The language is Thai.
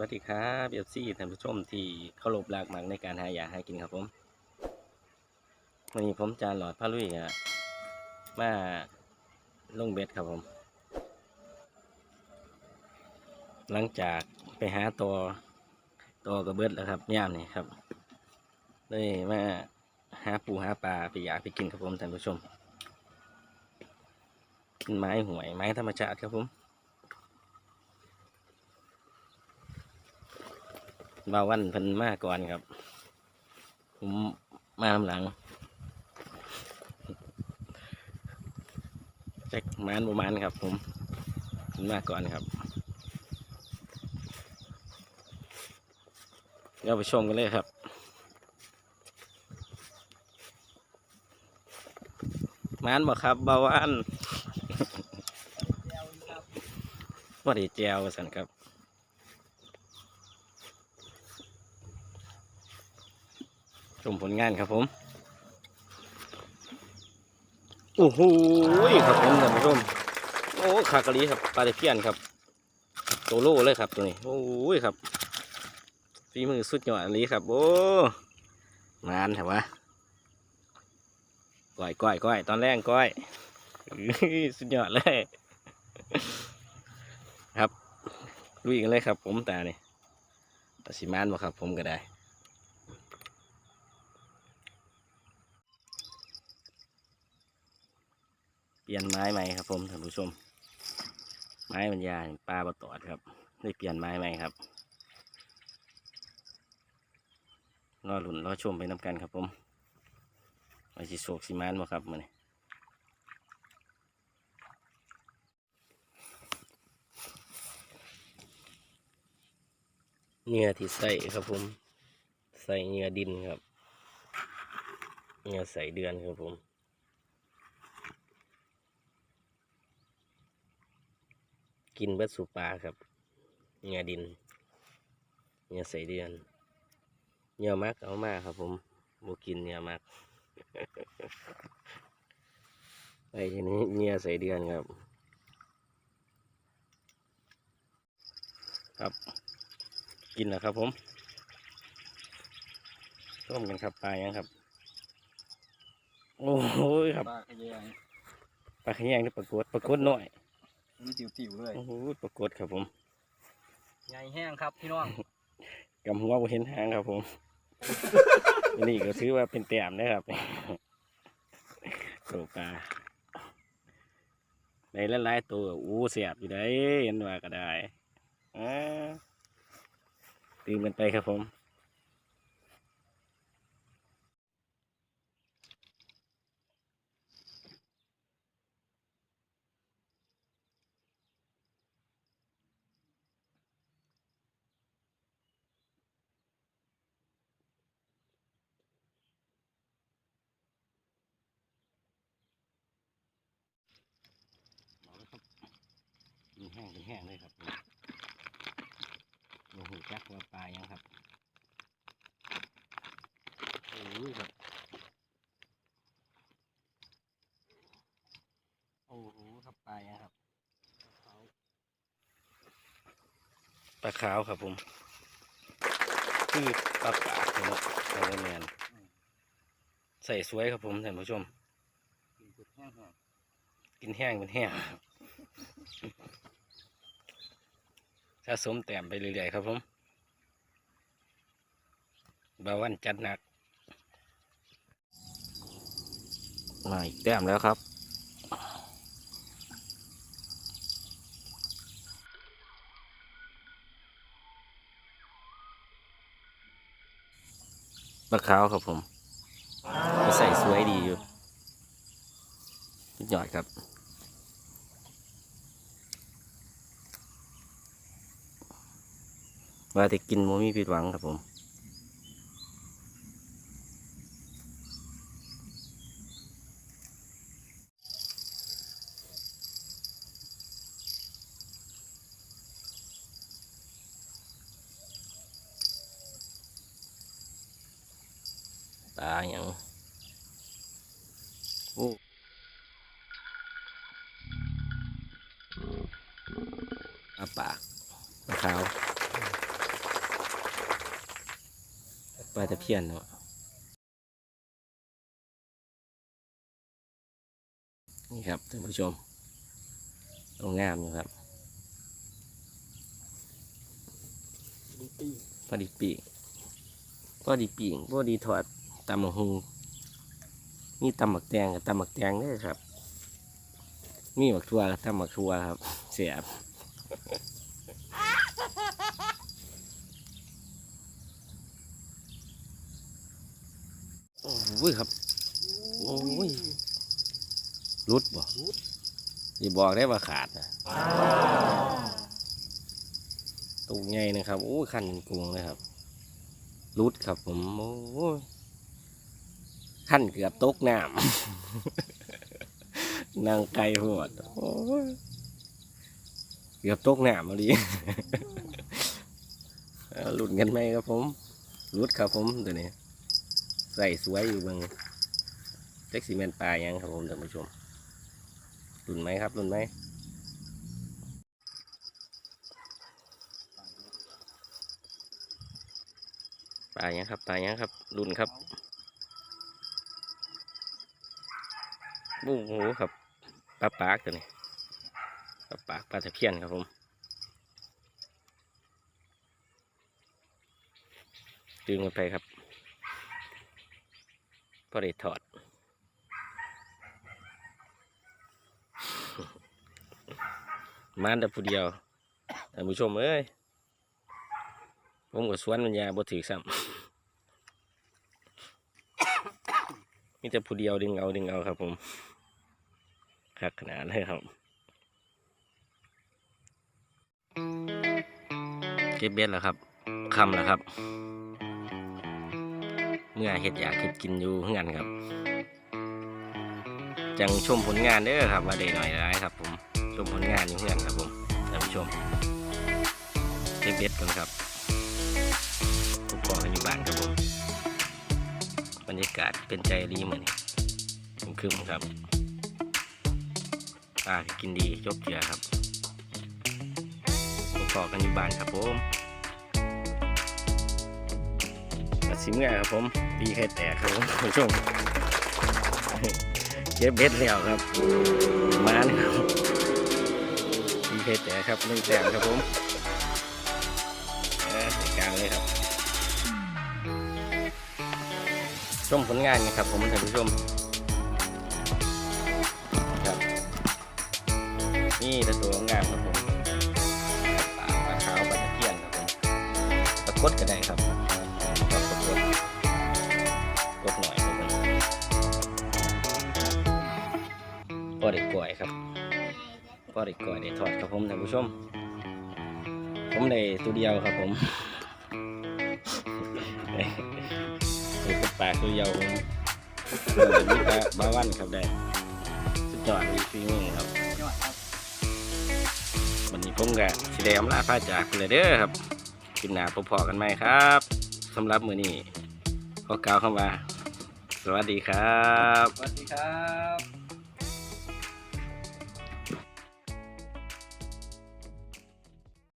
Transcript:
วัสดีครับเอฟซีท่านผู้ชมที่เคารพรักมักในการหาอยากหากินครับผมวันนี้ผมจานหลอดพระลุยมาลงเบ็ดครับผม หลังจากไปหาตัวตัวกระเบิดแล้วครับย่ามนี่ครับเลยมาหาปูหาปลาไปอยากไปกินครับผมท่านผู้ชมกินไม้หวยไม้ธรรมชาติครับผม บาวันเพิ่นมาก่อนครับ ผมมาหลังจักหมานประมาณครับ ผมเพิ่นมาก่อนครับเราไปชมกันเลยครับมานบ่ครับบาวันว่าดีแจวสันครับ ชมผลงานครับผม โอ้โหครับผมท่านผู้ชม โอ้ขากะลีครับปลาตะเพียนครับโตโล่เลยครับตัวนี้ โอ้ยครับฝีมือสุดยอดอันนี้ครับ โอ้มานเหรอวะก้อยก้อยก้อยตอนแรกก้อยสุดยอดเลย ครับลุยกันเลยครับ ผมตาเนี่ยตาสีมานบ่ครับ ผมก็ได้ ลี่ยนไม้ใหม่ครับผมท่านผู้ชม ไม้บรรยายปลาบตอดครับ ได้เปลี่ยนไม้ใหม่ครับรอหลุนรอชมไปน้ำกันครับผมไอสิโศกสีมานบ่ครับมันเนื้อที่ใส่ครับผม ใส่เนื้อดินครับเนื้อใส่เดือนครับผม กินเบิดสูปลาครับเหงื่อดินเหงื่อใส่เดือนเหงื่อมักเอามาครับผมบกินเหงื่อมักไปทีนี้เหงื่อใส่เดือนครับ ครับ กินนะครับผมต้มกันครับปลายังครับ โอ้โหครับปลาขยงปลาขยงนี่ปรากฏปรากฏน้อยมั นจิ๋วๆเลยโอ้โหปรากฏครับผม ใหญ่แห้งครับพี่น้องกำหัวบ่เห็นหางครับผมอันนี่ก็ถือว่าเป็นแต้มนะครับตัวปลาในหลายๆตัวอู้เสียบอยู่ได้เห็นว่าก็ได้อ่าตื่นกันไปครับผม บอกแล้วครับมี แห้งเป็นแห้งเลยครับผมโอ้โหจักว่าปลายังครับโอ้ยครับโอ้โหครับปลายังครับปลาขาวครับผมคือปลาปากเนาะปลาแมนใส่สวยครับผมท่านผู้ชม กินสุดแห้งแห้งกินแห้งเป็นแห้ง สะสมแต้มไปเรื่อยๆครับผมบาวันจัดหนัก มาอีกแต้มแล้วครับ ปลาขาวครับผมใส่สวยดีอยู่สุดยอดครับ ว่าแต่กินโมมีผิดหวังครับผมตาอย่างโอ้อาปากปลาขาว ปลาตะเพียนเนาะนี่ครับท่านผู้ชมตรงงามอยู่ครับพอดีปีกพอดีปีกพอดีถอดตำหมกฮงมีตำหมักแตงกับตำหมักแตงเด้อครับ มีหมักทัวกับตำหมักทัวครับ เสียบโอ้ยครับ โอ้ยรุดบ่อย่าบอกได้ว่าขาดนะตูใหญ่นะครับ โอ้ยคันกรุงเลยครับรุดครับผมโอ้ยขั้นเกือบตกน้ำนางไก่หวดโอ้ยเกือบตกน้ำมาดีเอาหลุดกันไหมครับผมรุดครับผมตัวนี้ ใส่สวยอยู่เบางเจ็กซีเมนปลายยังครับผมท่านผู้ชมหลุนไหมครับหลุนไหมปลายังครับปลายังครับหลุนครับโอ้โหครับปลาปากตัวนี้ปลาปากปลาตะเพียนครับผมดึงมันไปครับ พอได้ถอดมานแต่ผู้เดียวท่านผู้ชมเอ้ย ผมกับสวนมันยาบ่ถือซ้ำมีแต่ผู้เดียวดึงเอาดึงเอาครับผมคักขนาดเลยครับ เก็บเบ็ดแล้วครับคำแล้วครับ เมื่อเห็ดอยากเห็ดกินอยู่เฮือนครับ จังชมผลงานเด้อครับว่าได้หน่อยร้ายครับ ผมชมผลงานอยู่เฮือนครับผมท่านผู้ชมเก็บเบ็ดกันครับทุกกอกันอยู่บ้านครับผมบรรยากาศเป็นใจดีเหมือนคึมครับปลากินดีจบเจือครับทุกกอกันอยู่บ้านครับผม สิเมื่อครับผม ตีไข่แตกครับผมผู้ชมเก็บเบ็ดแล้วครับ มาเลยครับตีไข่แตกครับหนึ่งแต้มครับผมเออจัดการเลยครับ ชมผลงานกันครับผมท่านผู้ชมครับ นี่ตะตัวงามครับผมปลาขาวปลาตะเพียนครับผมปลากดก็ได้ครับ อได้ก่อยครับพอได้ก่อยได้ทอดครับผมท่านผู้ชม ผมได้ตัวเดียวครับผมได้ได้ปลาตัวเดียวผมเออมีปลาบาวันครับได้สุดยอดเลยฟีมือครับยอครับวันนี้ผมก็สิได้อำลาพาจากไปเลยเด้อครับกินหนาพอๆกันไหมครับสำหรับมือนี้ขอกล่าวคำว่า สวัสดีครับ สวัสดีครับ